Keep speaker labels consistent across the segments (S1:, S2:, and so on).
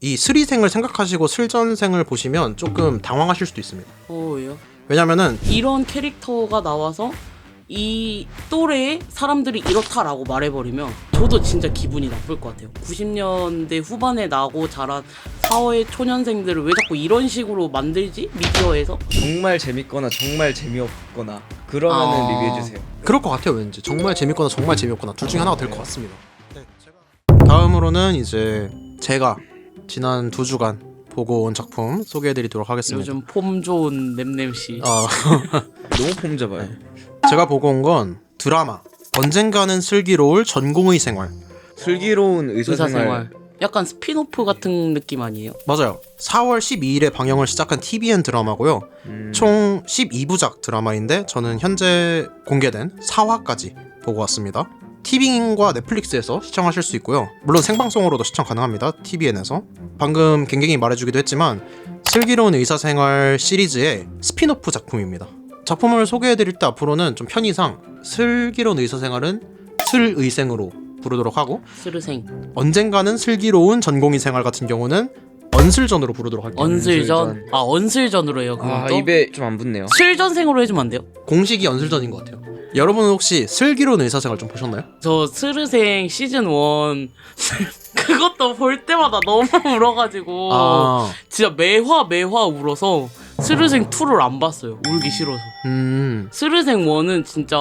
S1: 이 스리생을 생각하시고 슬전생을 보시면 조금 당황하실 수도 있습니다.
S2: 어, 왜요?
S1: 왜냐면은
S2: 이런 캐릭터가 나와서 이 또래의 사람들이 이렇다라고 말해버리면 저도 진짜 기분이 나쁠 것 같아요. 90년대 후반에 나고 자란 사회 초년생들을 왜 자꾸 이런 식으로 만들지? 미디어에서?
S3: 정말 재밌거나 정말 재미없거나 그러면은
S2: 아.
S3: 리뷰해 주세요.
S1: 그럴 것 같아요 왠지 정말 재밌거나 정말 재미없거나 둘 중에 하나가 될 것 같습니다. 다음으로는 이제 제가 지난 두 주간 보고 온 작품 소개해드리도록 하겠습니다.
S2: 요즘 폼 좋은 냄냄씨.
S1: 어,
S3: 너무 폼 잡아요.
S1: 제가 보고 온 건 드라마 언젠가는 슬기로울 전공의 생활
S3: 슬기로운 의사생활.
S2: 의사생활. 약간 스피노프 같은 느낌 아니에요?
S1: 맞아요. 4월 12일에 방영을 시작한 TVN 드라마고요.
S3: 음,
S1: 총 12부작 드라마인데 저는 현재 공개된 4화까지 보고 왔습니다. 티빙과 넷플릭스에서 시청하실 수 있고요. 물론 생방송으로도 시청 가능합니다. TVN에서. 방금 갱갱이 말해주기도 했지만 슬기로운 의사생활 시리즈의 스피노프 작품입니다. 작품을 소개해드릴 때 앞으로는 좀 편의상 슬기로운 의사생활은 슬의생으로 부르도록 하고
S2: 스르생.
S1: 언젠가는 슬기로운 전공의 생활 같은 경우는 언슬전으로 부르도록 할게요.
S2: 언슬전.
S3: 언슬전.
S2: 아 언슬전으로 해요.
S3: 아
S2: 그것도?
S3: 입에 좀 안 붙네요.
S2: 슬전생으로 해주면 안 돼요?
S1: 공식이 언슬전인 것 같아요. 여러분은 혹시 슬기로운 의사생활 좀 보셨나요?
S2: 저 스르생 시즌 1 그것도 볼 때마다 너무 울어가지고
S1: 아,
S2: 진짜 매화 매화 울어서 스르생 2를 안 봤어요. 울기 싫어서.
S1: 음,
S2: 스르생 1은 진짜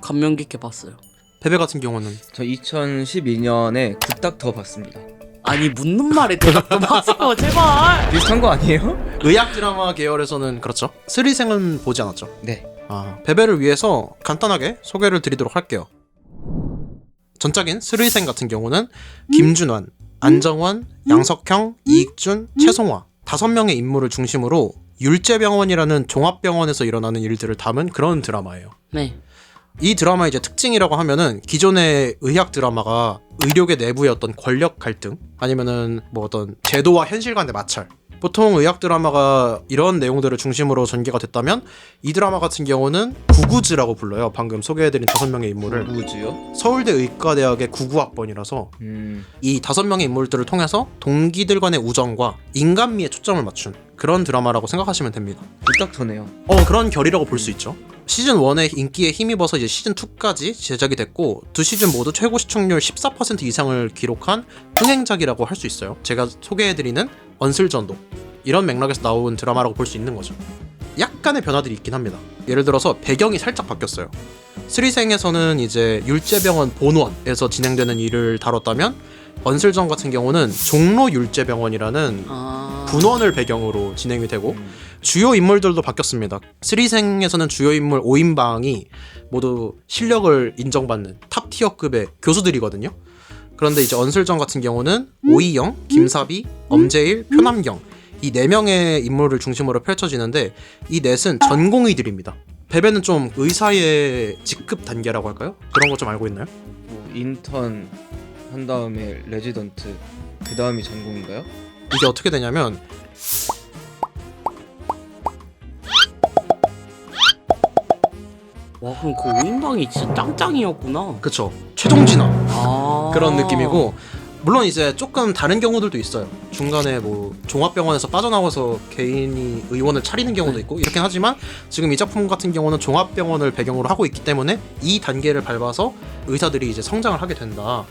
S2: 감명 깊게 봤어요.
S1: 베베 같은 경우는
S3: 저 2012년에 굿닥 더 봤습니다.
S2: 아니 묻는 말에 대답 좀 하세요 제발.
S3: 비슷한 거 아니에요?
S1: 의학 드라마 계열에서는 그렇죠. 스리생은 보지 않았죠.
S3: 네.
S1: 아, 베베를 위해서 간단하게 소개를 드리도록 할게요. 전작인 스리생 같은 경우는 김준환, 안정환, 양석형, 이익준, 최송화 다섯 명의 인물을 중심으로 율제병원이라는 종합병원에서 일어나는 일들을 담은 그런 드라마예요.
S2: 네.
S1: 이 드라마의 이제 특징이라고 하면은 기존의 의학 드라마가 의료계 내부의 어떤 권력 갈등 아니면은 뭐 어떤 제도와 현실 간의 마찰 보통 의학 드라마가 이런 내용들을 중심으로 전개가 됐다면 이 드라마 같은 경우는 구구즈라고 불러요. 방금 소개해드린 다섯 명의 인물을
S3: 우주요?
S1: 서울대 의과대학의 구구학번이라서
S3: 음.
S1: 이 다섯 명의 인물들을 통해서 동기들 간의 우정과 인간미에 초점을 맞춘 그런 드라마라고 생각하시면 됩니다.
S3: 굿닥 더네요.
S1: 어 그런 결이라고 볼 수 있죠. 시즌 1의 인기에 힘입어서 이제 시즌 2까지 제작이 됐고 두 시즌 모두 최고 시청률 14% 이상을 기록한 흥행작이라고 할 수 있어요. 제가 소개해드리는 언슬전도 이런 맥락에서 나온 드라마라고 볼 수 있는 거죠. 약간의 변화들이 있긴 합니다. 예를 들어서 배경이 살짝 바뀌었어요. 스리생에서는 이제 율제병원 본원에서 진행되는 일을 다뤘다면 언슬전 같은 경우는 종로 율제병원이라는
S2: 아.
S1: 분원을 배경으로 진행이 되고
S3: 음.
S1: 주요 인물들도 바뀌었습니다. 스리생에서는 주요 인물 5인방이 모두 실력을 인정받는 탑 티어급의 교수들이거든요. 그런데 이제 언슬전 같은 경우는 오이영, 김사비, 엄재일, 표남경 이 네 명의 인물을 중심으로 펼쳐지는데 이 넷은 전공의들입니다. 베베는 좀 의사의 직급 단계라고 할까요? 그런 거 좀 알고 있나요?
S3: 뭐 인턴 한 다음에 레지던트 그 다음이 전공인가요?
S1: 이게 어떻게 되냐면
S2: 와 그럼 그 5인방이 진짜 짱짱이었구나.
S1: 그쵸 최종 진화
S2: 아.
S1: 그런 느낌이고 물론 이제 조금 다른 경우들도 있어요. 중간에 뭐 종합병원에서 빠져나와서 개인이 의원을 차리는 경우도 있고 이렇긴 하지만 지금 이 작품 같은 경우는 종합병원을 배경으로 하고 있기 때문에 이 단계를 밟아서 의사들이 이제 성장을 하게 된다.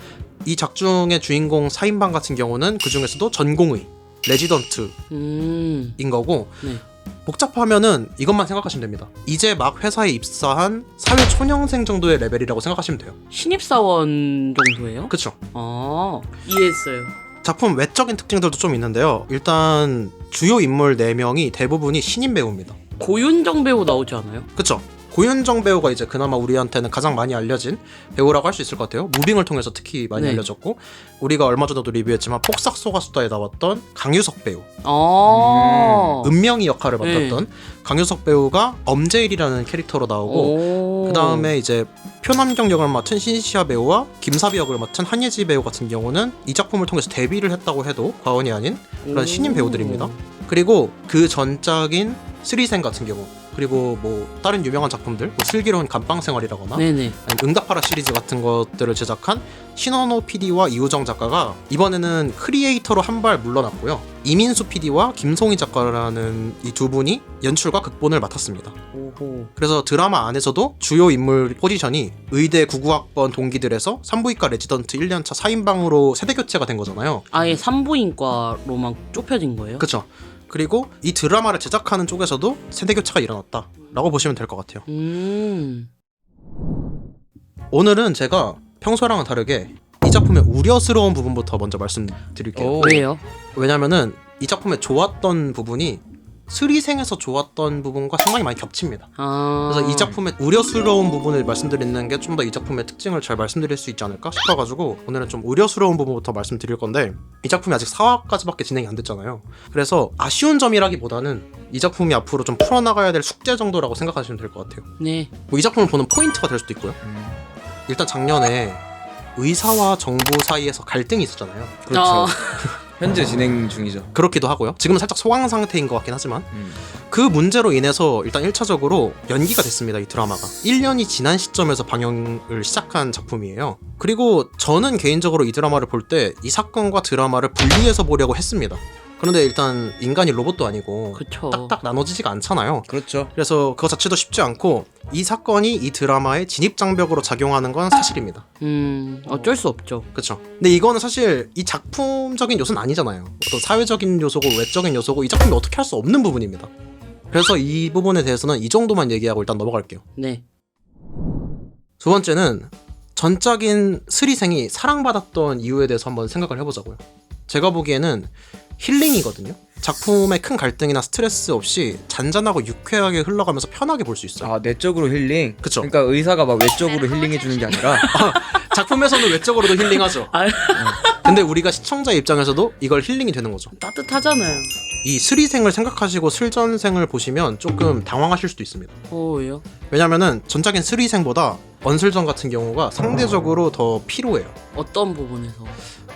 S1: 이 작중의 주인공 4인방 같은 경우는 그 중에서도 전공의 레지던트인
S2: 음.
S1: 거고
S2: 네.
S1: 복잡하면은 이것만 생각하시면 됩니다. 이제 막 회사에 입사한 사회 초년생 정도의 레벨이라고 생각하시면 돼요.
S2: 신입사원 정도예요?
S1: 그쵸?
S2: 아 이해했어요.
S1: 작품 외적인 특징들도 좀 있는데요. 일단 주요 인물 4명이 대부분이 신인 배우입니다.
S2: 고윤정 배우 나오지 않아요?
S1: 그쵸? 고윤정 배우가 이제 그나마 우리한테는 가장 많이 알려진 배우라고 할 수 있을 것 같아요. 무빙을 통해서 특히 많이
S2: 네.
S1: 알려졌고 우리가 얼마 전에도 리뷰했지만 폭삭 소가수다에 나왔던 강유석 배우
S2: 아.
S1: 은명이 역할을
S2: 네.
S1: 맡았던 강유석 배우가 엄제일이라는 캐릭터로 나오고
S2: 오.
S1: 그 다음에 이제 표남경 역을 맡은 신시아 배우와 김사비 역을 맡은 한예지 배우 같은 경우는 이 작품을 통해서 데뷔를 했다고 해도 과언이 아닌 그런 신인 배우들입니다. 그리고 그 전작인 스리생 같은 경우 그리고 뭐 다른 유명한 작품들 뭐 슬기로운 감방 생활이라거나
S2: 네네.
S1: 아니면 응답하라 시리즈 같은 것들을 제작한 신원호 PD와 이우정 작가가 이번에는 크리에이터로 한 발 물러났고요. 이민수 PD와 김송희 작가라는 이 두 분이 연출과 극본을 맡았습니다.
S2: 오호.
S1: 그래서 드라마 안에서도 주요 인물 포지션이 의대 99학번 동기들에서 산부인과 레지던트 1년차 4인방으로 세대 교체가 된 거잖아요.
S2: 아예 산부인과로만 좁혀진 거예요?
S1: 그쵸? 그리고 이 드라마를 제작하는 쪽에서도 세대 교체가 일어났다 라고 보시면 될 것 같아요.
S2: 음.
S1: 오늘은 제가 평소랑은 다르게 이 작품의 우려스러운 부분부터 먼저 말씀드릴게요.
S3: 오.
S2: 왜요?
S1: 왜냐면은 이 작품에 좋았던 부분이 스리생에서 좋았던 부분과 상당히 많이 겹칩니다.
S2: 아.
S1: 그래서 이 작품의 우려스러운 부분을 말씀드리는 게 좀 더 이 작품의 특징을 잘 말씀드릴 수 있지 않을까 싶어가지고 오늘은 좀 우려스러운 부분부터 말씀드릴 건데 이 작품이 아직 4화까지밖에 진행이 안 됐잖아요. 그래서 아쉬운 점이라기보다는 이 작품이 앞으로 좀 풀어나가야 될 숙제 정도라고 생각하시면 될 것 같아요.
S2: 네.
S1: 뭐 이 작품을 보는 포인트가 될 수도 있고요.
S3: 음,
S1: 일단 작년에 의사와 정부 사이에서 갈등이 있었잖아요.
S3: 그렇죠.
S2: 어.
S3: 현재 진행 중이죠.
S1: 그렇기도 하고요. 지금은 살짝 소강 상태인 것 같긴 하지만
S3: 음.
S1: 그 문제로 인해서 일단 1차적으로 연기가 됐습니다. 이 드라마가 1년이 지난 시점에서 방영을 시작한 작품이에요. 그리고 저는 개인적으로 이 드라마를 볼 때 이 사건과 드라마를 분리해서 보려고 했습니다. 그런데 일단 인간이 로봇도 아니고
S2: 그쵸.
S1: 딱딱 나눠지지가 않잖아요.
S3: 그렇죠.
S1: 그래서 그거 자체도 쉽지 않고 이 사건이 이 드라마의 진입 장벽으로 작용하는 건 사실입니다.
S2: 음. 어쩔 수 없죠.
S1: 그렇죠. 근데 이거는 사실 이 작품적인 요소는 아니잖아요. 어떤 사회적인 요소고 외적인 요소고 이 작품이 어떻게 할 수 없는 부분입니다. 그래서 이 부분에 대해서는 이 정도만 얘기하고 일단 넘어갈게요.
S2: 네.
S1: 두 번째는 전작인 스리생이 사랑받았던 이유에 대해서 한번 생각을 해보자고요. 제가 보기에는 힐링이거든요. 작품의 큰 갈등이나 스트레스 없이 잔잔하고 유쾌하게 흘러가면서 편하게 볼 수 있어요.
S3: 아 내적으로 힐링.
S1: 그쵸.
S3: 그러니까 의사가 막 외적으로 힐링해 주는 게 아니라
S1: 작품에서는 외적으로도 힐링하죠.
S2: 아,
S1: 근데 우리가 시청자 입장에서도 이걸 힐링이 되는 거죠.
S2: 따뜻하잖아요.
S1: 이 스리생을 생각하시고 슬전생을 보시면 조금 당황하실 수도 있습니다.
S2: 어, 왜요?
S1: 왜냐면은 전작인 스리생보다 언슬전 같은 경우가 상대적으로 더 피로해요.
S2: 어떤 부분에서?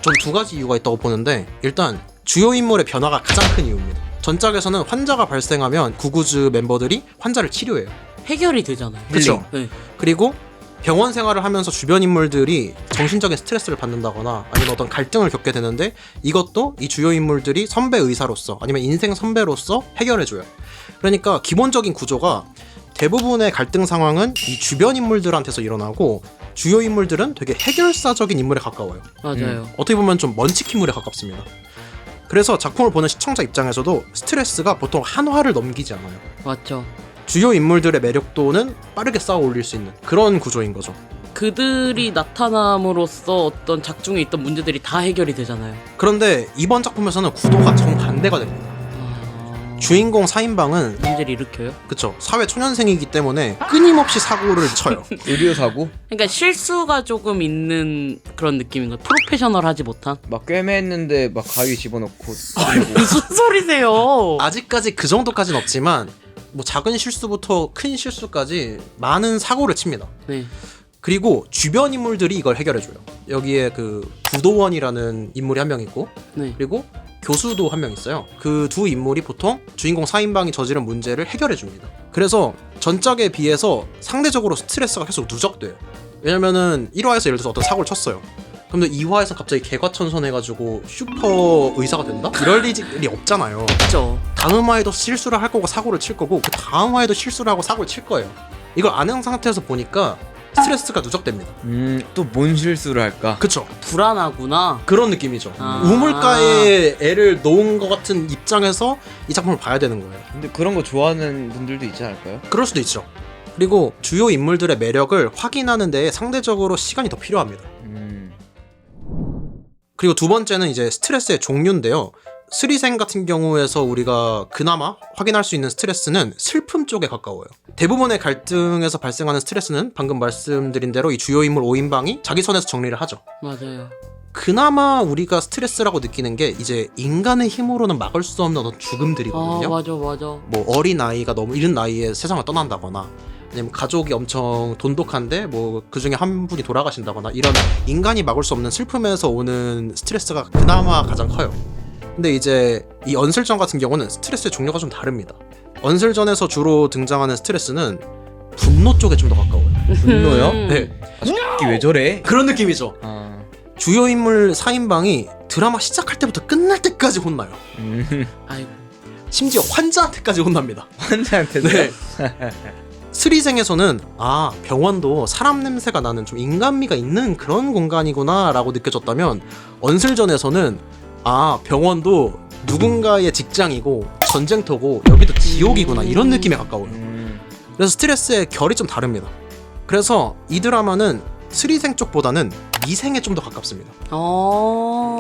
S1: 전 두 가지 이유가 있다고 보는데 일단 주요 인물의 변화가 가장 큰 이유입니다. 전작에서는 환자가 발생하면 구구즈 멤버들이 환자를 치료해요.
S2: 해결이 되잖아요.
S1: 그쵸?
S2: 네.
S1: 그리고 병원 생활을 하면서 주변 인물들이 정신적인 스트레스를 받는다거나 아니면 어떤 갈등을 겪게 되는데 이것도 이 주요 인물들이 선배 의사로서 아니면 인생 선배로서 해결해줘요. 그러니까 기본적인 구조가 대부분의 갈등 상황은 이 주변 인물들한테서 일어나고 주요 인물들은 되게 해결사적인 인물에 가까워요.
S2: 맞아요.
S1: 어떻게 보면 좀 먼치킨물에 가깝습니다. 그래서 작품을 보는 시청자 입장에서도 스트레스가 보통 한화를 넘기지 않아요.
S2: 맞죠.
S1: 주요 인물들의 매력도는 빠르게 쌓아 올릴 수 있는 그런 구조인 거죠.
S2: 그들이 나타남으로써 어떤 작중에 있던 문제들이 다 해결이 되잖아요.
S1: 그런데 이번 작품에서는 구도가 정반대가 됩니다.
S2: 아...
S1: 주인공 4인방은
S2: 문제를 일으켜요?
S1: 그쵸 사회 초년생이기 때문에 끊임없이 사고를 쳐요.
S3: 의료 사고
S2: 그러니까 실수가 조금 있는 그런 느낌인 거예요. 프로페셔널하지 못한.
S3: 막 꿰맸는데 막 가위 집어넣고
S2: 무슨 소리세요?
S1: 아직까지 그 정도까지는 없지만 뭐 작은 실수부터 큰 실수까지 많은 사고를 칩니다.
S2: 네.
S1: 그리고 주변 인물들이 이걸 해결해줘요. 여기에 그 구도원이라는 인물이 한 명 있고
S2: 네.
S1: 그리고 교수도 한 명 있어요. 그 두 인물이 보통 주인공 4인방이 저지른 문제를 해결해 줍니다. 그래서 전작에 비해서 상대적으로 스트레스가 계속 누적돼요. 왜냐면은 1화에서 예를 들어서 어떤 사고를 쳤어요. 근데 2화에서 갑자기 개과천선해가지고 슈퍼 의사가 된다? 이럴 일이 없잖아요.
S2: 그죠.
S1: 다음 화에도 실수를 할 거고 사고를 칠 거고 그 다음 화에도 실수를 하고 사고를 칠 거예요. 이걸 아는 상태에서 보니까 스트레스가 누적됩니다.
S3: 음 또 뭔 실수를 할까?
S1: 그쵸?
S2: 불안하구나.
S1: 그런 느낌이죠.
S2: 아.
S1: 우물가에 애를 놓은 것 같은 입장에서 이 작품을 봐야 되는 거예요.
S3: 근데 그런 거 좋아하는 분들도 있지 않을까요?
S1: 그럴 수도 있죠. 그리고 주요 인물들의 매력을 확인하는 데에 상대적으로 시간이 더 필요합니다.
S3: 음
S1: 그리고 두 번째는 이제 스트레스의 종류인데요. 스리생 같은 경우에서 우리가 그나마 확인할 수 있는 스트레스는 슬픔 쪽에 가까워요. 대부분의 갈등에서 발생하는 스트레스는 방금 말씀드린 대로 이 주요 인물 5인방이 자기 선에서 정리를 하죠.
S2: 맞아요.
S1: 그나마 우리가 스트레스라고 느끼는 게 이제 인간의 힘으로는 막을 수 없는 어떤
S2: 아
S1: 죽음들이거든요.
S2: 맞아 맞아.
S1: 뭐 어린 아이가 너무 이른 나이에 세상을 떠난다거나 아니면 가족이 엄청 돈독한데 뭐 그 중에 한 분이 돌아가신다거나 이런 인간이 막을 수 없는 슬픔에서 오는 스트레스가 그나마 가장 커요. 근데 이제 이 언슬전 같은 경우는 스트레스의 종류가 좀 다릅니다. 언슬전에서 주로 등장하는 스트레스는 분노 쪽에 좀 더 가까워요.
S3: 분노요?
S2: 음.
S1: 네.
S3: 아, 새끼 왜 저래?
S1: 그런 느낌이죠.
S3: 아,
S1: 주요 인물 4인방이 드라마 시작할 때부터 끝날 때까지 혼나요.
S3: 음,
S2: 아이고.
S1: 심지어 환자한테까지 혼납니다.
S3: 환자한테도.
S1: 네. 스리생에서는 아 병원도 사람 냄새가 나는 좀 인간미가 있는 그런 공간이구나라고 느껴졌다면 언슬전에서는 아 병원도 누군가의 직장이고 전쟁터고 여기도 지옥이구나 이런 느낌에 가까워요.
S3: 음,
S1: 그래서 스트레스의 결이 좀 다릅니다. 그래서 이 드라마는 스리생 쪽보다는 미생에 좀 더 가깝습니다.
S2: 어.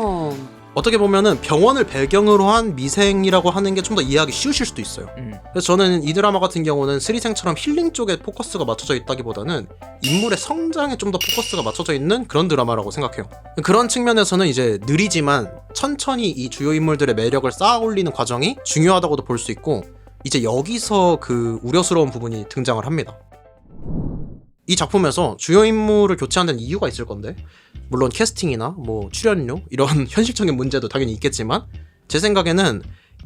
S1: 어떻게 보면은 병원을 배경으로 한 미생이라고 하는 게 좀 더 이해하기 쉬우실 수도 있어요.
S3: 음.
S1: 그래서 저는 이 드라마 같은 경우는 스리생처럼 힐링 쪽에 포커스가 맞춰져 있다기보다는 인물의 성장에 좀 더 포커스가 맞춰져 있는 그런 드라마라고 생각해요. 그런 측면에서는 이제 느리지만 천천히 이 주요 인물들의 매력을 쌓아 올리는 과정이 중요하다고도 볼 수 있고 이제 여기서 그 우려스러운 부분이 등장을 합니다. 이 작품에서 주요 인물을 교체한 데는 이유가 있을 건데 물론 캐스팅이나 뭐 출연료 이런 현실적인 문제도 당연히 있겠지만 제 생각에는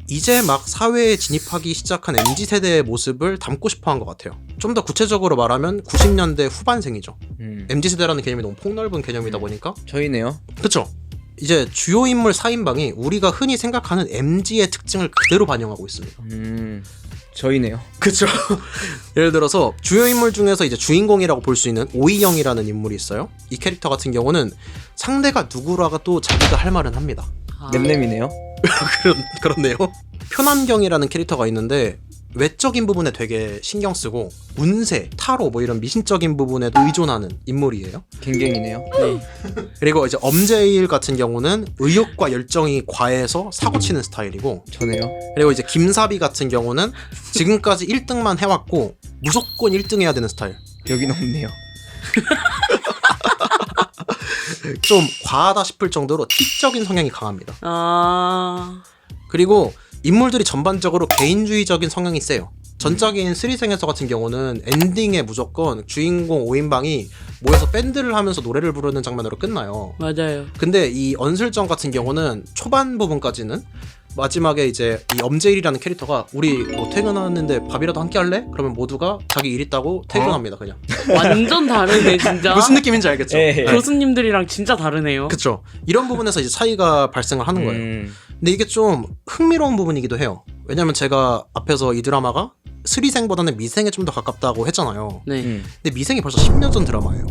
S1: 이제 막 사회에 진입하기 시작한 MZ 세대의 모습을 담고 싶어 한 것 같아요. 좀 더 구체적으로 말하면 90년대 후반생이죠.
S3: 음.
S1: MZ 세대라는 개념이 너무 폭넓은 개념이다 보니까
S3: 저희네요.
S1: 그쵸? 이제 주요 인물 4인방이 우리가 흔히 생각하는 MZ의 특징을 그대로 반영하고 있습니다.
S3: 음, 저희네요.
S1: 그쵸? 예를 들어서 주요 인물 중에서 이제 주인공이라고 볼 수 있는 오이영이라는 인물이 있어요. 이 캐릭터 같은 경우는 상대가 누구라가 또 자기가 할 말은 합니다.
S2: 아.
S3: 냄냄이네요.
S1: 그런, 그렇네요. 표남경이라는 캐릭터가 있는데 외적인 부분에 되게 신경 쓰고 운세, 타로 뭐 이런 미신적인 부분에도 의존하는 인물이에요.
S3: 갱갱이네요.
S2: 네.
S1: 그리고 이제 엄제일 같은 경우는 의욕과 열정이 과해서 사고 치는 스타일이고
S3: 저네요.
S1: 그리고 이제 김사비 같은 경우는 지금까지 1등만 해왔고 무조건 1등 해야 되는 스타일.
S3: 여기는 없네요.
S1: 좀 과하다 싶을 정도로 틱적인 성향이 강합니다.
S2: 아.
S1: 그리고 인물들이 전반적으로 개인주의적인 성향이 세요. 전작인 스리생에서 같은 경우는 엔딩에 무조건 주인공 5인방이 모여서 밴드를 하면서 노래를 부르는 장면으로 끝나요.
S2: 맞아요.
S1: 근데 이 언슬전 같은 경우는 초반 부분까지는 마지막에 이제 이 엄제일이라는 캐릭터가 우리 뭐 퇴근하는데 밥이라도 함께 할래? 그러면 모두가 자기 일 있다고 퇴근합니다 그냥
S2: 완전 다르네 진짜.
S1: 무슨 느낌인지 알겠죠?
S3: 예.
S1: 네.
S2: 교수님들이랑 진짜 다르네요.
S1: 그쵸 이런 부분에서 이제 차이가 발생을 하는 거예요
S3: 음,
S1: 근데 이게 좀 흥미로운 부분이기도 해요. 왜냐면 제가 앞에서 이 드라마가 스리생보다는 미생에 좀 더 가깝다고 했잖아요.
S2: 네.
S3: 음,
S1: 근데 미생이 벌써 10년 전 드라마예요.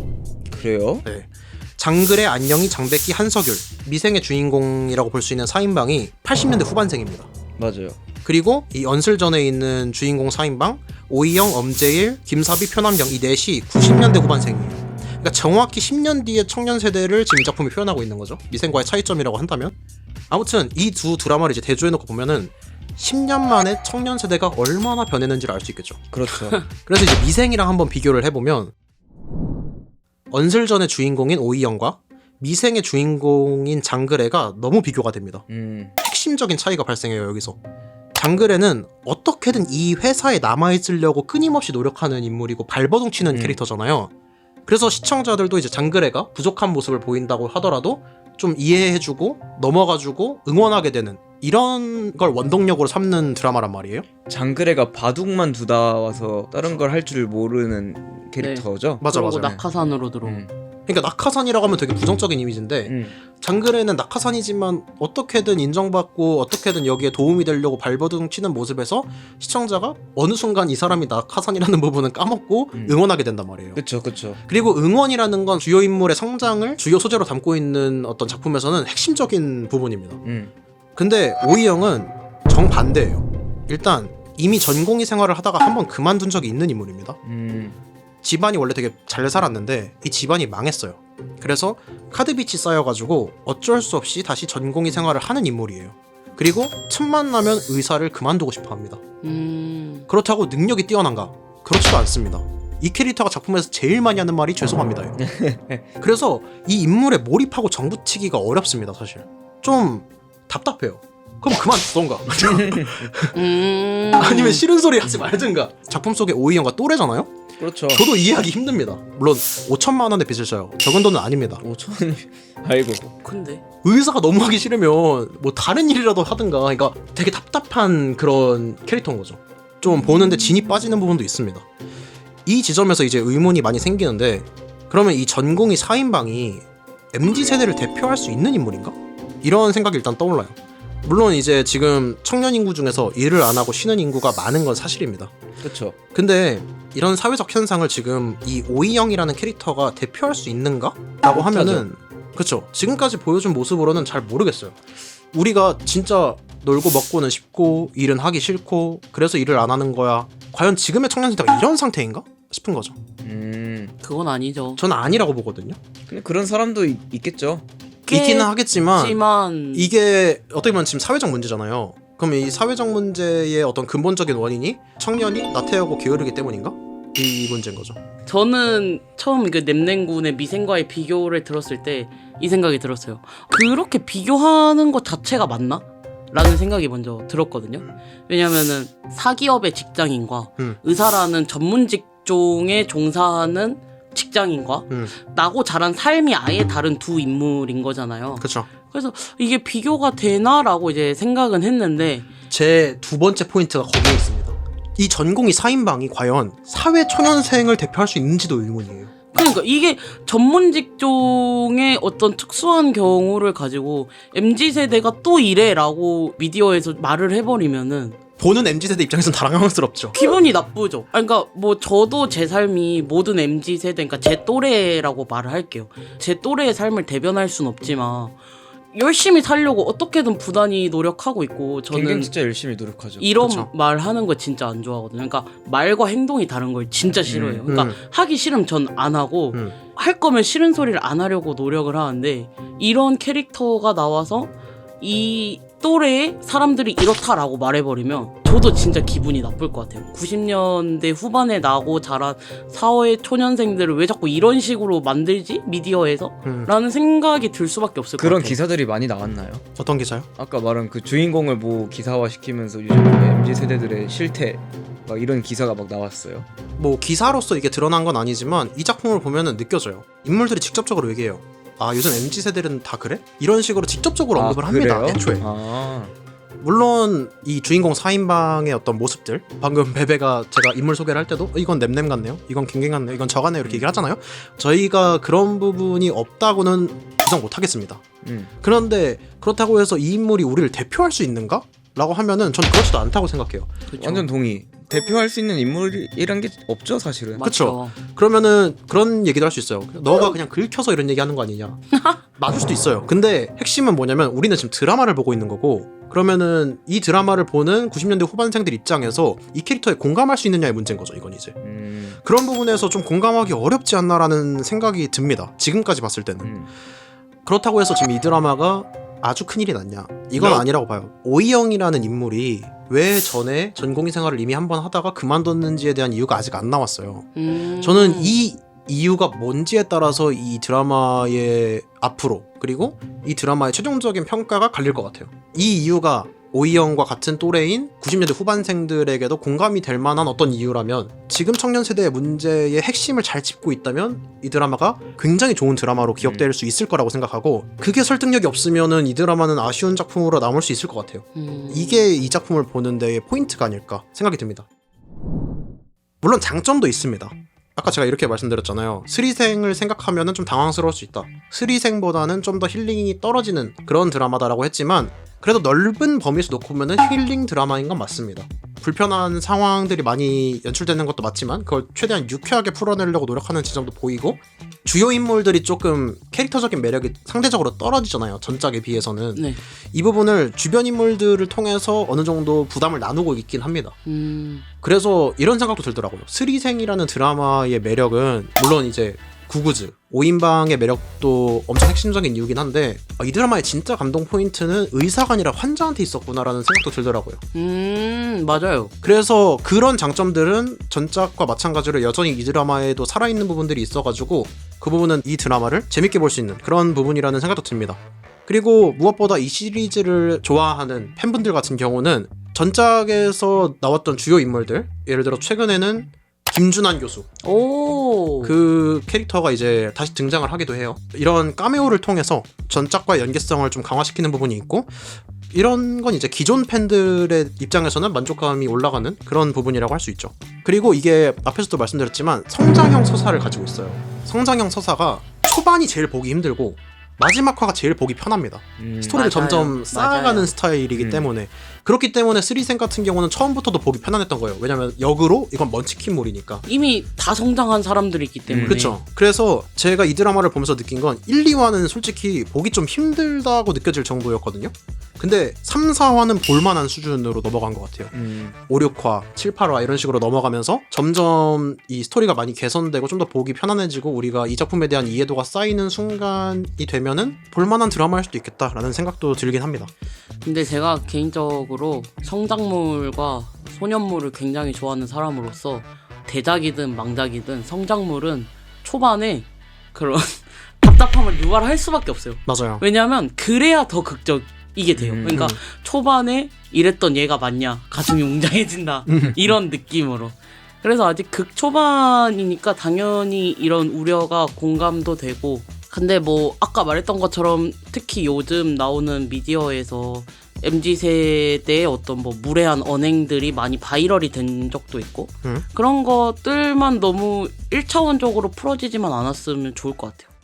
S3: 그래요?
S1: 네. 장글의 안녕이, 장백기, 한석율, 미생의 주인공이라고 볼 수 있는 4인방이 80년대 후반생입니다.
S3: 맞아요.
S1: 그리고 이 언슬전에 있는 주인공 4인방 오이영, 엄재일, 김사비, 표남경 이 넷이 90년대 후반생이에요. 그러니까 정확히 10년 뒤의 청년 세대를 지금 이 작품이 표현하고 있는 거죠. 미생과의 차이점이라고 한다면. 아무튼 이 두 드라마를 이제 대조해놓고 보면은 10년 만에 청년 세대가 얼마나 변했는지를 알 수 있겠죠.
S3: 그렇죠.
S1: 그래서 이제 미생이랑 한번 비교를 해보면 언슬전의 주인공인 오이영과 미생의 주인공인 장그래가 너무 비교가 됩니다.
S3: 음,
S1: 핵심적인 차이가 발생해요 여기서 장그래는 어떻게든 이 회사에 남아있으려고 끊임없이 노력하는 인물이고 발버둥 치는
S3: 음.
S1: 캐릭터잖아요 그래서 시청자들도 이제 장그래가 부족한 모습을 보인다고 하더라도 좀 이해해주고 넘어가주고 응원하게 되는 이런 걸 원동력으로 삼는 드라마란 말이에요
S3: 장그래가 바둑만 두다 와서 다른 걸 할 줄 모르는 캐릭터죠.
S1: 맞아
S2: 그러고
S1: 맞아
S2: 낙하산으로 들어.
S3: 음,
S1: 그러니까 낙하산이라고 하면 되게 부정적인 이미지인데
S3: 음,
S1: 장그래는 낙하산이지만 어떻게든 인정받고 어떻게든 여기에 도움이 되려고 발버둥 치는 모습에서 시청자가 어느 순간 이 사람이 낙하산이라는 부분은 까먹고
S3: 음.
S1: 응원하게 된단 말이에요.
S3: 그쵸, 그쵸.
S1: 그리고 응원이라는 건 주요 인물의 성장을 주요 소재로 담고 있는 어떤 작품에서는 핵심적인 부분입니다.
S3: 음,
S1: 근데 오이영은 정반대예요. 일단 이미 전공의 생활을 하다가 한번 그만둔 적이 있는 인물입니다.
S3: 음,
S1: 집안이 원래 되게 잘 살았는데 이 집안이 망했어요. 그래서 카드 빚이 쌓여가지고 어쩔 수 없이 다시 전공의 생활을 하는 인물이에요. 그리고 틈만 나면 의사를 그만두고 싶어 합니다.
S2: 음.
S1: 그렇다고 능력이 뛰어난가? 그렇지도 않습니다. 이 캐릭터가 작품에서 제일 많이 하는 말이 죄송합니다. 그래서 이 인물에 몰입하고 정붙이기가 어렵습니다, 사실. 좀 답답해요. 그럼 그만 두던가.
S2: 음.
S1: 아니면 싫은 소리 하지 말든가. 작품 속의 오이영과 또래잖아요?
S3: 그렇죠.
S1: 저도 이해하기 힘듭니다. 물론 5천만 원의 빚을 져요. 적은 돈은 아닙니다.
S3: 5천 아이고.
S2: 근데
S1: 의사가 너무 하기 싫으면 뭐 다른 일이라도 하든가. 그러니까 되게 답답한 그런 캐릭터인 거죠. 좀 보는데 진이 빠지는 부분도 있습니다. 이 지점에서 이제 의문이 많이 생기는데 그러면 이 전공이 4인방이 MZ 세대를 대표할 수 있는 인물인가? 이런 생각이 일단 떠올라요. 물론 이제 지금 청년 인구 중에서 일을 안 하고 쉬는 인구가 많은 건 사실입니다.
S3: 그렇죠.
S1: 근데 이런 사회적 현상을 지금 이 오이영이라는 캐릭터가 대표할 수 있는가? 라고 하면은 그쵸 지금까지 보여준 모습으로는 잘 모르겠어요 우리가 진짜 놀고 먹고는 싶고 일은 하기 싫고 그래서 일을 안 하는 거야 과연 지금의 청년 세대가 이런 상태인가? 싶은 거죠
S3: 음.
S2: 그건 아니죠.
S1: 저는 아니라고 보거든요
S3: 근데 그런 사람도 있, 있겠죠.
S1: 있기는 하겠지만
S2: 하지만
S1: 이게 어떻게 보면 지금 사회적 문제잖아요 그럼 이 사회적 문제의 어떤 근본적인 원인이 청년이 나태하고 게으르기 때문인가? 이 문제인 거죠
S2: 저는 처음 그 냄냉군의 미생과의 비교를 들었을 때 이 생각이 들었어요. 그렇게 비교하는 것 자체가 맞나? 라는 생각이 먼저 들었거든요. 왜냐면은 사기업의 직장인과
S1: 음.
S2: 의사라는 전문 직 종에 종사하는 직장인과
S1: 음.
S2: 나고 자란 삶이 아예 다른 두 인물인 거잖아요.
S1: 그쵸
S2: 그래서 이게 비교가 되나라고 이제 생각은 했는데
S1: 제 두 번째 포인트가 거기에 있습니다. 이 전공이 4인방이 과연 사회 초년생을 대표할 수 있는지도 의문이에요.
S2: 그러니까 이게 전문 직종의 어떤 특수한 경우를 가지고 MZ 세대가 또 이래라고 미디어에서 말을 해버리면은
S1: 보는 MZ세대 입장에서는 당황스럽죠.
S2: 기분이 나쁘죠. 아니, 그러니까 뭐 저도 제 삶이 모든 MZ 세대, 그러니까 제 또래라고 말을 할게요. 제 또래의 삶을 대변할 순 없지만 열심히 살려고 어떻게든 부단히 노력하고 있고
S3: 갱갱
S2: 저는
S3: 진짜 열심히 노력하죠.
S2: 이런
S1: 그쵸.
S2: 말 하는 거 진짜 안 좋아하거든요. 그러니까 말과 행동이 다른 걸 진짜 싫어해요. 그러니까
S1: 음.
S2: 하기 싫으면 전 안 하고
S1: 음.
S2: 할 거면 싫은 소리를 안 하려고 노력을 하는데 이런 캐릭터가 나와서 이 또래의 사람들이 이렇다라고 말해버리면 저도 진짜 기분이 나쁠 것 같아요. 90년대 후반에 나고 자란 사회 초년생들을 왜 자꾸 이런 식으로 만들지 미디어에서?
S1: 음.
S2: 라는 생각이 들 수밖에 없을 것
S3: 그런
S2: 같아요.
S3: 기사들이 많이 나왔나요?
S1: 어떤 기사요?
S3: 아까 말한 그 주인공을 뭐 기사화 시키면서 요즘 MZ 세대들의 실태 막 이런 기사가 막 나왔어요.
S1: 뭐 기사로서 이게 드러난 건 아니지만 이 작품을 보면은 느껴져요. 인물들이 직접적으로 얘기해요. 아 요즘 MZ 세대들은 다 그래? 이런 식으로 직접적으로 언급을
S3: 아,
S1: 합니다.
S3: 그래요?
S1: 애초에.
S3: 아,
S1: 물론 이 주인공 4인방의 어떤 모습들 방금 베베가 제가 인물 소개를 할 때도 어, 이건 냄냄 같네요 이건 갱갱 같네요 이건 저 같네요 이렇게 얘기를 하잖아요 저희가 그런 부분이 없다고는 부정 못하겠습니다
S3: 음.
S1: 그런데 그렇다고 해서 이 인물이 우리를 대표할 수 있는가? 라고 하면은 전 그렇지도 않다고 생각해요?
S3: 완전 동의. 대표할 수 있는 인물이란 게 없죠 사실은.
S2: 맞죠.
S1: 그러면은 그런 얘기도 할 수 있어요 너가 그냥 긁혀서 이런 얘기 하는 거 아니냐 맞을 수도 있어요 근데 핵심은 뭐냐면 우리는 지금 드라마를 보고 있는 거고 그러면은 이 드라마를 보는 90년대 후반생들 입장에서 이 캐릭터에 공감할 수 있느냐의 문제인 거죠 이건 이제
S3: 음,
S1: 그런 부분에서 좀 공감하기 어렵지 않나라는 생각이 듭니다. 지금까지 봤을 때는.
S3: 음.
S1: 그렇다고 해서 지금 이 드라마가 아주 큰일이 났냐? 이건
S3: No.
S1: 아니라고 봐요. 오이영이라는 인물이 왜 전에 전공의 생활을 이미 한 번 하다가 그만뒀는지에 대한 이유가 아직 안 나왔어요.
S2: 음.
S1: 저는 이 이유가 뭔지에 따라서 이 드라마의 앞으로 그리고 이 드라마의 최종적인 평가가 갈릴 것 같아요. 이 이유가 오이영과 같은 또래인 90년대 후반생들에게도 공감이 될 만한 어떤 이유라면 지금 청년 세대의 문제의 핵심을 잘 짚고 있다면 이 드라마가 굉장히 좋은 드라마로 기억될 수 있을 거라고 생각하고 그게 설득력이 없으면은 이 드라마는 아쉬운 작품으로 남을 수 있을 것 같아요.
S2: 음.
S1: 이게 이 작품을 보는 데의 포인트가 아닐까 생각이 듭니다. 물론 장점도 있습니다. 아까 제가 이렇게 말씀드렸잖아요. 스리생을 생각하면 좀 당황스러울 수 있다. 스리생보다는 좀 더 힐링이 떨어지는 그런 드라마다라고 했지만 그래도 넓은 범위에서 놓고 보면 힐링 드라마인 건 맞습니다. 불편한 상황들이 많이 연출되는 것도 맞지만 그걸 최대한 유쾌하게 풀어내려고 노력하는 지점도 보이고 주요 인물들이 조금 캐릭터적인 매력이 상대적으로 떨어지잖아요. 전작에 비해서는
S2: 네.
S1: 이 부분을 주변 인물들을 통해서 어느 정도 부담을 나누고 있긴 합니다.
S2: 음.
S1: 그래서 이런 생각도 들더라고요. 스리생이라는 드라마의 매력은 물론 이제 구구즈, 5인방의 매력도 엄청 핵심적인 이유긴 한데 아, 이 드라마의 진짜 감동 포인트는 의사가 아니라 환자한테 있었구나라는 생각도 들더라고요.
S2: 음. 맞아요.
S1: 그래서 그런 장점들은 전작과 마찬가지로 여전히 이 드라마에도 살아있는 부분들이 있어가지고 그 부분은 이 드라마를 재밌게 볼 수 있는 그런 부분이라는 생각도 듭니다. 그리고 무엇보다 이 시리즈를 좋아하는 팬분들 같은 경우는 전작에서 나왔던 주요 인물들 예를 들어 최근에는 김준환 교수
S2: 오.
S1: 그 캐릭터가 이제 다시 등장을 하기도 해요. 이런 까메오를 통해서 전작과 연계성을 좀 강화시키는 부분이 있고 이런 건 이제 기존 팬들의 입장에서는 만족감이 올라가는 그런 부분이라고 할 수 있죠. 그리고 이게 앞에서도 말씀드렸지만 성장형 서사를 가지고 있어요. 성장형 서사가 초반이 제일 보기 힘들고 마지막 화가 제일 보기 편합니다.
S3: 음,
S1: 스토리를
S2: 맞아요.
S1: 점점 쌓아가는
S2: 맞아요.
S1: 스타일이기
S3: 음.
S1: 때문에 그렇기 때문에 쓰리생 같은 경우는 처음부터도 보기 편안했던 거예요. 왜냐면 역으로 이건 먼치킨물이니까.
S2: 이미 다 성장한 사람들이 있기 때문에.
S3: 음.
S1: 그렇죠. 그래서 제가 이 드라마를 보면서 느낀 건 1, 2화는 솔직히 보기 좀 힘들다고 느껴질 정도였거든요. 근데 3, 4화는 볼만한 수준으로 넘어간 것 같아요.
S3: 음,
S1: 5, 6화, 7, 8화 이런 식으로 넘어가면서 점점 이 스토리가 많이 개선되고 좀 더 보기 편안해지고 우리가 이 작품에 대한 이해도가 쌓이는 순간이 되면은 볼만한 드라마일 수도 있겠다라는 생각도 들긴 합니다.
S2: 근데 제가 개인적으로 성장물과 소년물을 굉장히 좋아하는 사람으로서 대작이든 망작이든 성장물은 초반에 그런 답답함을 유발할 수밖에 없어요.
S1: 맞아요.
S2: 왜냐하면 그래야 더 극적 이게 돼요.
S3: 음.
S2: 그러니까 초반에 이랬던 얘가 맞냐 가슴이 웅장해진다
S1: 음.
S2: 이런 느낌으로. 그래서 아직 극 초반이니까 당연히 이런 우려가 공감도 되고 근데 뭐 아까 말했던 것처럼 특히 요즘 나오는 미디어에서 MZ 세대의 어떤 뭐 무례한 언행들이 많이 바이럴이 된 적도 있고
S1: 음.
S2: 그런 것들만 너무 1차원적으로 풀어지지만 않았으면 좋을 것 같아요.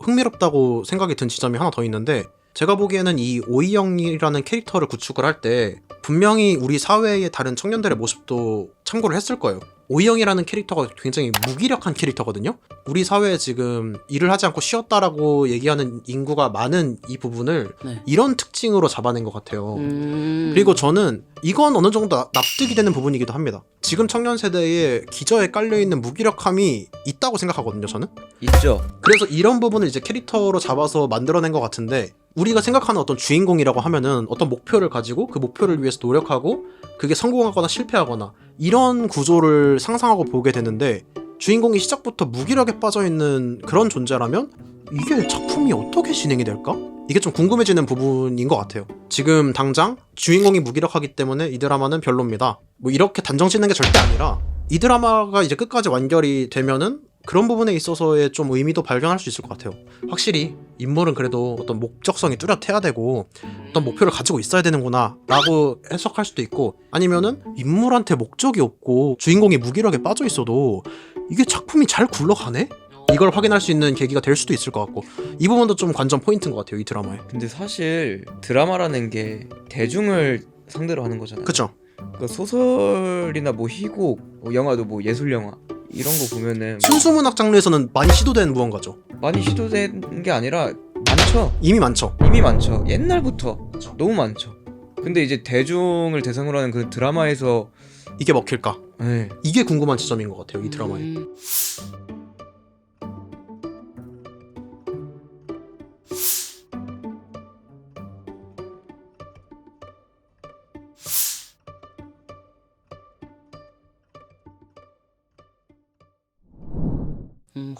S1: 흥미롭다고 생각이 든 지점이 하나 더 있는데 제가 보기에는 이 오이영이라는 캐릭터를 구축을 할 때 분명히 우리 사회의 다른 청년들의 모습도 참고를 했을 거예요. 오이영이라는 캐릭터가 굉장히 무기력한 캐릭터거든요. 우리 사회에 지금 일을 하지 않고 쉬었다라고 얘기하는 인구가 많은 이 부분을
S2: 네.
S1: 이런 특징으로 잡아낸 것 같아요.
S2: 음...
S1: 그리고 저는 이건 어느 정도 나- 납득이 되는 부분이기도 합니다. 지금 청년 세대에 기저에 깔려 있는 무기력함이 있다고 생각하거든요. 저는.
S3: 있죠.
S1: 그래서 이런 부분을 이제 캐릭터로 잡아서 만들어낸 것 같은데 우리가 생각하는 어떤 주인공이라고 하면은 어떤 목표를 가지고 그 목표를 위해서 노력하고 그게 성공하거나 실패하거나 이런 구조를 상상하고 보게 되는데 주인공이 시작부터 무기력에 빠져 있는 그런 존재라면 이게 작품이 어떻게 진행이 될까? 이게 좀 궁금해지는 부분인 것 같아요. 지금 당장 주인공이 무기력하기 때문에 이 드라마는 별로입니다. 뭐 이렇게 단정 짓는 게 절대 아니라 이 드라마가 이제 끝까지 완결이 되면은 그런 부분에 있어서의 좀 의미도 발견할 수 있을 것 같아요. 확실히 인물은 그래도 어떤 목적성이 뚜렷해야 되고 어떤 목표를 가지고 있어야 되는구나 라고 해석할 수도 있고 아니면은 인물한테 목적이 없고 주인공이 무기력에 빠져 있어도 이게 작품이 잘 굴러가네? 이걸 확인할 수 있는 계기가 될 수도 있을 것 같고 이 부분도 좀 관전 포인트인 것 같아요 이 드라마에
S3: 근데 사실 드라마라는 게 대중을 상대로 하는 거잖아요.
S1: 그쵸?
S3: 그러니까 소설이나 뭐 희곡, 뭐 영화도 뭐 예술 영화 이런 거 보면은 뭐
S1: 순수문학 장르에서는 많이 시도된 무언가죠
S3: 많이 시도된 게 아니라 많죠.
S1: 이미 많죠
S3: 이미 많죠. 옛날부터 너무 많죠. 근데 이제 대중을 대상으로 하는 그 드라마에서
S1: 이게 먹힐까?
S3: 예,
S1: 이게 궁금한 지점인 것 같아요 이 드라마에
S2: 음,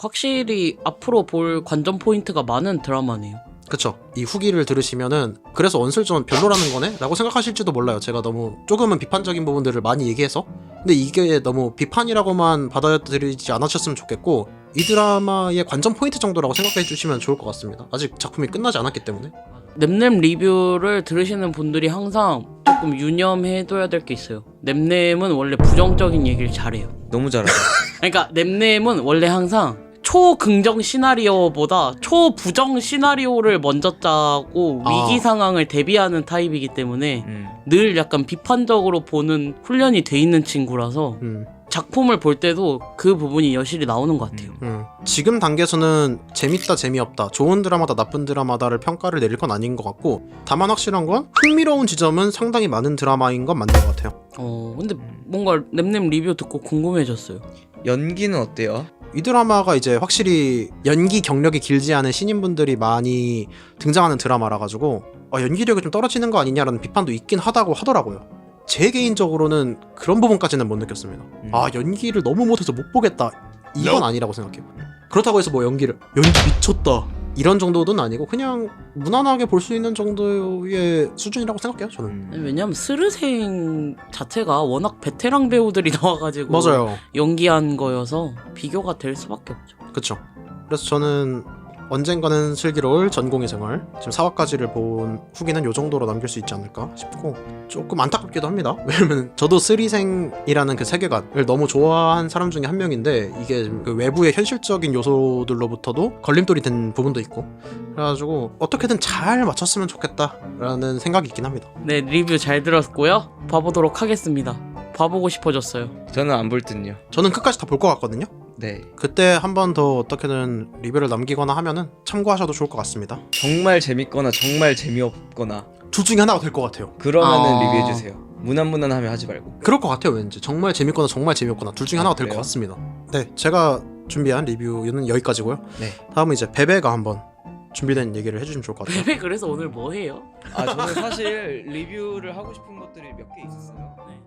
S2: 확실히 앞으로 볼 관전 포인트가 많은 드라마네요.
S1: 그쵸 이 후기를 들으시면은 그래서 언슬전 별로라는 거네? 라고 생각하실지도 몰라요 제가 너무 조금은 비판적인 부분들을 많이 얘기해서 근데 이게 너무 비판이라고만 받아들이지 않으셨으면 좋겠고 이 드라마의 관전 포인트 정도라고 생각해 주시면 좋을 것 같습니다 아직 작품이 끝나지 않았기 때문에
S2: nemnem 리뷰를 들으시는 분들이 항상 조금 유념해둬야 될 게 있어요. nemnem은 원래 부정적인 얘기를 잘해요.
S3: 너무 잘하죠.
S2: 그러니까 nemnem은 원래 항상 초긍정 시나리오보다 초부정 시나리오를 먼저 짜고
S1: 아.
S2: 위기 상황을 대비하는 타입이기 때문에
S3: 음.
S2: 늘 약간 비판적으로 보는 훈련이 돼 있는 친구라서
S1: 음,
S2: 작품을 볼 때도 그 부분이 여실히 나오는 것 같아요.
S1: 음. 지금 단계에서는 재밌다 재미없다 좋은 드라마다 나쁜 드라마다를 평가를 내릴 건 아닌 것 같고 다만 확실한 건 흥미로운 지점은 상당히 많은 드라마인 건 맞는 것 같아요
S2: 어 근데 뭔가 nemnem 리뷰 듣고 궁금해졌어요.
S3: 연기는 어때요?
S1: 이 드라마가 이제 확실히 연기 경력이 길지 않은 신인분들이 많이 등장하는 드라마라 가지고 어, 연기력이 좀 떨어지는 거 아니냐라는 비판도 있긴 하다고 하더라고요. 제 개인적으로는 그런 부분까지는 못 느꼈습니다.
S3: 음.
S1: 아 연기를 너무 못해서 못 보겠다 이건 아니라고 생각해요. 그렇다고 해서 뭐 연기를 연기 미쳤다 이런 정도는 아니고 그냥 무난하게 볼 수 있는 정도의 수준이라고 생각해요 저는
S3: 음.
S2: 왜냐면 스르생 자체가 워낙 베테랑 배우들이 나와가지고
S1: 맞아요
S2: 연기한 거여서 비교가 될 수밖에 없죠.
S1: 그쵸 그래서 저는 언젠가는 슬기로울 전공의 생활 지금 4화까지를 본 후기는 요 정도로 남길 수 있지 않을까 싶고 조금 안타깝기도 합니다 왜냐면 저도 쓰리생이라는 그 세계관을 너무 좋아한 사람 중에 한 명인데 이게 그 외부의 현실적인 요소들로부터도 걸림돌이 된 부분도 있고 그래가지고 어떻게든 잘 맞췄으면 좋겠다라는 생각이 있긴 합니다
S2: 네 리뷰 잘 들었고요. 봐보도록 하겠습니다. 봐보고 싶어졌어요.
S3: 저는 안 볼 듯요.
S1: 저는 끝까지 다 볼 것 같거든요
S3: 네.
S1: 그때 한 번 더 어떻게든 리뷰를 남기거나 하면은 참고하셔도 좋을 것 같습니다
S3: 정말 재밌거나 정말 재미없거나
S1: 둘 중에 하나가 될 것 같아요
S3: 그러면은
S2: 아.
S3: 리뷰해 주세요. 무난무난하면 하지 말고.
S1: 그럴 것 같아요 왠지 정말 재밌거나 정말 재미없거나 둘 중에
S3: 아,
S1: 하나가 될 것
S3: 그래요?
S1: 같습니다 네 제가 준비한 리뷰는 여기까지고요
S3: 네.
S1: 다음은 이제 베베가 한번 준비된 얘기를 해주시면 좋을 것 같아요
S2: 베베 그래서 오늘 뭐 해요?
S3: 아 저는 사실 리뷰를 하고 싶은 것들이 몇 개 있었어요.
S2: 네.